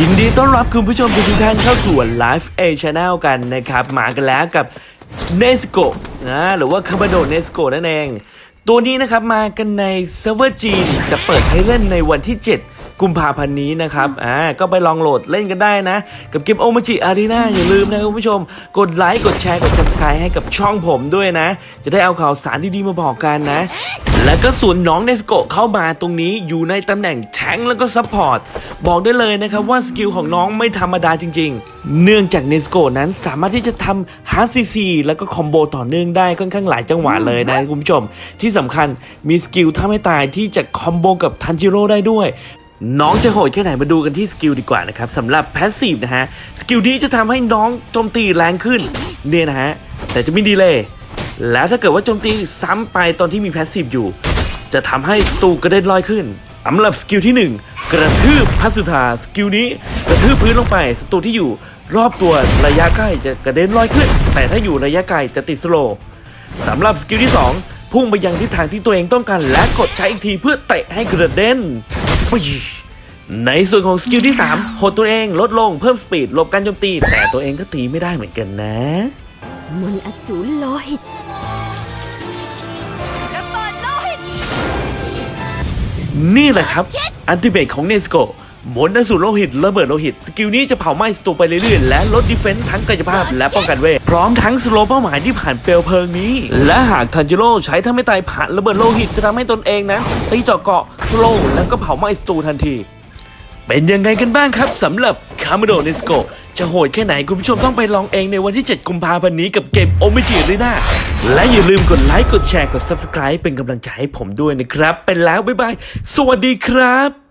ยินดีต้อนรับคุณผู้ชมทุกท่านเข้าสู่ Live A Channel กันนะครับ มากันแล้วกับเนสโกนะหรือว่าคาบาโดเนสโกนั่นเอง ตัวนี้นะครับมากันในเซิร์ฟเวอร์จีนจะเปิดให้เล่นในวันที่ 7 กุมภาพันธ์นี้นะครับ อ่า ก็ไปลองโหลดเล่นกันได้นะ กับเกมโอมาจิอารีนาอย่าลืมนะคุณผู้ชม กดไลค์ กดแชร์ กด subscribe ให้กับช่องผมด้วยนะ จะได้เอาข่าวสารดีๆมาบอกกันนะแล้วก็ส่วนน้องเนสโกเข้ามาตรงนี้อยู่ในตำแหน่งแทงแล้วก็ซัพพอร์ตบอกได้เลยนะครับว่าสกิลของน้องไม่ธรรมดาจริง ๆ เนื่องจากเนสโกนั้นสามารถที่จะทำฮาร์ซีซีแล้วก็คอมโบต่อเนื่องได้ค่อนข้างหลายจังหวะเลยนะคุณผู้ชม ที่สำคัญมีสกิลถ้าไม่ตายที่จะคอมโบกับทันจิโร่ได้ด้วยน้องจะโหดแค่ไหนมาดูกันที่สกิลดีกว่านะครับสำหรับแพสซีฟนะฮะ สกิลนี้จะทำให้น้องโจมตีแรงขึ้นเนี่ยนะฮะ แต่จะไม่ดีเลย แล้วถ้าเกิดว่าโจมตีซ้ำไปตอนที่มีแพสซีฟอยู่ จะทำให้สตูกระเด็นลอยขึ้นสำหรับสกิลที่ 1 กระทืบพัสุธาสกิลนี้กระทืบพื้นลงไปสตูที่อยู่รอบตัวระยะใกล้จะกระเด็นลอยขึ้น แต่ถ้าอยู่ระยะไกลจะติดสโลสำหรับสกิลที่ 2 พุ่งไปยังทิศทางที่ตัวเองต้องการและกดใช้อีกทีเพื่อเตะให้กระเด็นในส่วนของสกิลที่3หดตัวเองลดลงเพิ่มสปีดหลบการโจมตี แต่ตัวเองก็ตีไม่ได้เหมือนกันนะ มนต์อสูรโลหิต ระเบิดโลหิต นี่แหละครับ อันติเบตของเนสโกมนต์อสูรโลหิตระเบิดโลหิต สกิลนี้จะเผาไหม้สตูไปเรื่อยๆ และลดดีเฟนส์ทั้งกายภาพและป้องกันเวท พร้อมทั้งสโลว์เป้าหมายที่ผ่านเปลวเพลิงนี้ และหากทันจิโร่ใช้ถ้าไม่ตายผ่านระเบิดโลหิตจะทำให้ตนเองนะตีเจาะเกาะสโลว์แล้วก็เผาไหม้สตูทันที เป็นยังไงกันบ้างครับสำหรับคา m มโดเนสโก จะโหดแค่ไหนคุณผู้ชมต้องไปลองเองในวันที่ 7 กุมภาพันธ์นี้กับเกมโอมิจิเลยนะและอย่าลืมกดไลค์กดแชร์กด Subscribe เป็นกำลังใจให้ผมด้วยนะครับ เป็นแล้วบ๊ายบาย สวัสดีครับ